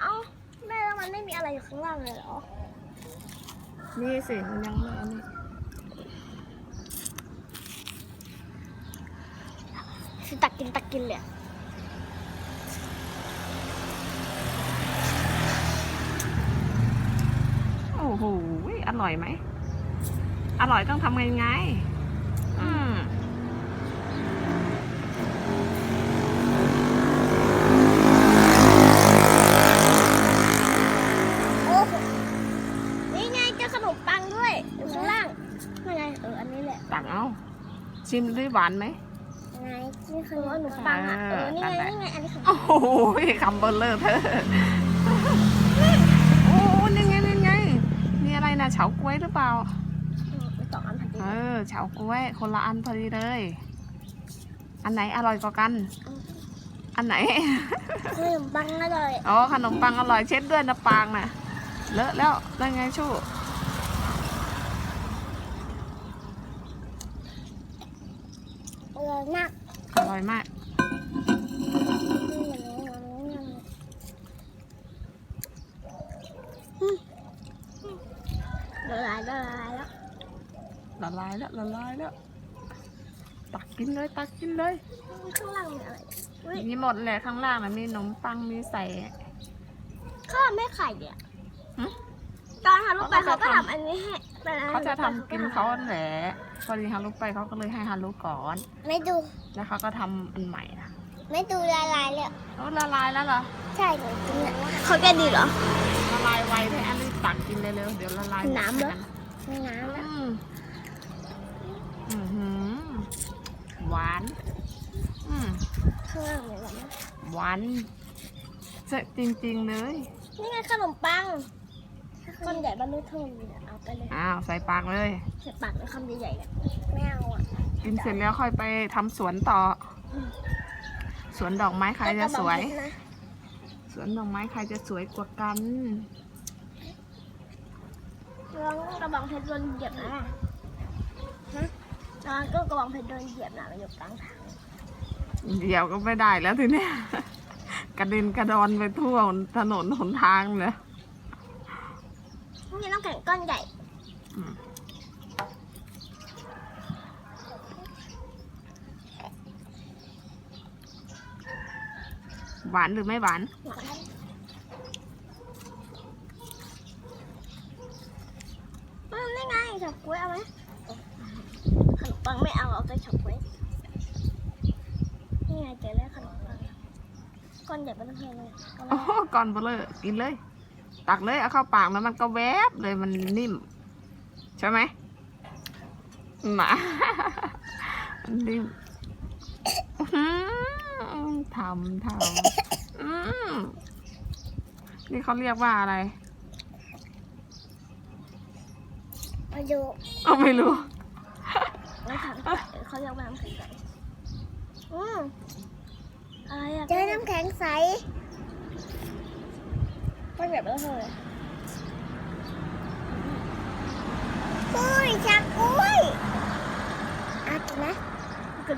เอ้าแม่แล้วมันไม่มีอะไรอยู่ข้างล่างเลยเหรอ นี่สิมันยังไม่อันนี้คือตักกินตักกินเลยอะโอ้โห อร่อยไหม อร่อยต้องทำไงไง อืม โอ้โหนี่ไงเจอขนมปังด้วยอยู่ข้างล่างนี่ไงเอออันนี้แหละ ตักเอาชิมด้วยหวานไหม ไงนี่คือขนมปังอะเอเอออนี่นั่ไงนแหละนี่ไงอันนี้ของโอ้โหคำเบลเลอร์เธอ โอ้นี่ไงนี่ไงมีอะไรนะเฉาก๊วยหรือเปล่า ไปต่ออันพอดีเออเฉาก๊วยคนละอันพอดีเลย อันไหนอร่อยกว่ากัน อันไหน ขนมปังอร่อยอ๋อขนมปังอร่อยเช็ดด้วยนะปางน่ะ เลอะแล้วได้ไงชู่ อร่อยมากอร่อยมาก ละลายละลายแล้วละลายแล้วละลายแล้ว ตักกินเลยตักกินเลยข้างล่างมีอะไรอุ้ยมีหมดแหละข้างล่างนะมีขนมปังมีใส่ ข้าวไม่ไข่เนี่ย หึ ตอนทำลูกไปเขาเขาก็ก็ทำทำอันนี้ให้ป็อัเขาจะทำกินเขาแหละพอดีฮารุไปเขาก็เลยให้ฮารุก่อน ไม่ดู แล้วเขาก็ทำอันใหม่นะไม่ดูละลายเลยโอ้ละลายแล้วเหรอ ใช่หนูกินเนี่ยเขาแกดีเหรอ ละลายไวเลยอันนี้ตักกินเร็วๆเดี๋ยวละลายน้ำเหรอกันไม่น้ำอืนะมอื้อหือหวาน อืมข้างล่างมีอะไรนะหวานเจะจริงๆเลย นี่ไงขนมปัง ก้อนใหญ่บรรลุเท่านี้เนี่ยเอาไปเลยอ้าวใส่ปากเลยใส่ปากเลยคำใหญ่ๆเนี่ยไม่เอาอะกินเสร็จแล้วค่อยไปทำสวนต่อ สวนดอกไม้ใครจะสวย นะสวนดอกไม้ใครจะสวยกว่ากัน ร้องกระบองเพชรโดนเหยียบนะฮะร้องก็กระบองเพชรโดนเหยียบนะมันอยู่กลางทางเดี๋ยวก็ไม่ได้แล้วทีเนี้ย กระเด็นกระดอนไปทั่วถนนหนทางเลย นี่น้ำแข็งก้อนใหญ่อืมหวานหรือไม่หวานอืมนี่ไงเฉาก๊วยเอาไหมขนมปังไม่เอาเอาแต่เฉาก๊วยนี่ไงเจอแล้วขนมปังก้อนใหญ่เป็นเท่าเลยเอาไหมโอ้โหก่อนเบลอกินเลย ตักเลยเอาเข้าปากแล้วมันก็แวบเลยมันนิ่ม ใช่ไหมหมามันนิ่มอื้อหือทำทำอืมนี่เขาเรียกว่าอะไรมาดูเอาไม่รู้น้ำแข็งใสเขาเรียกว่าน้ำแข็งใสอืมอะไรอะเจอน้ำแข็งใส ก้อนใ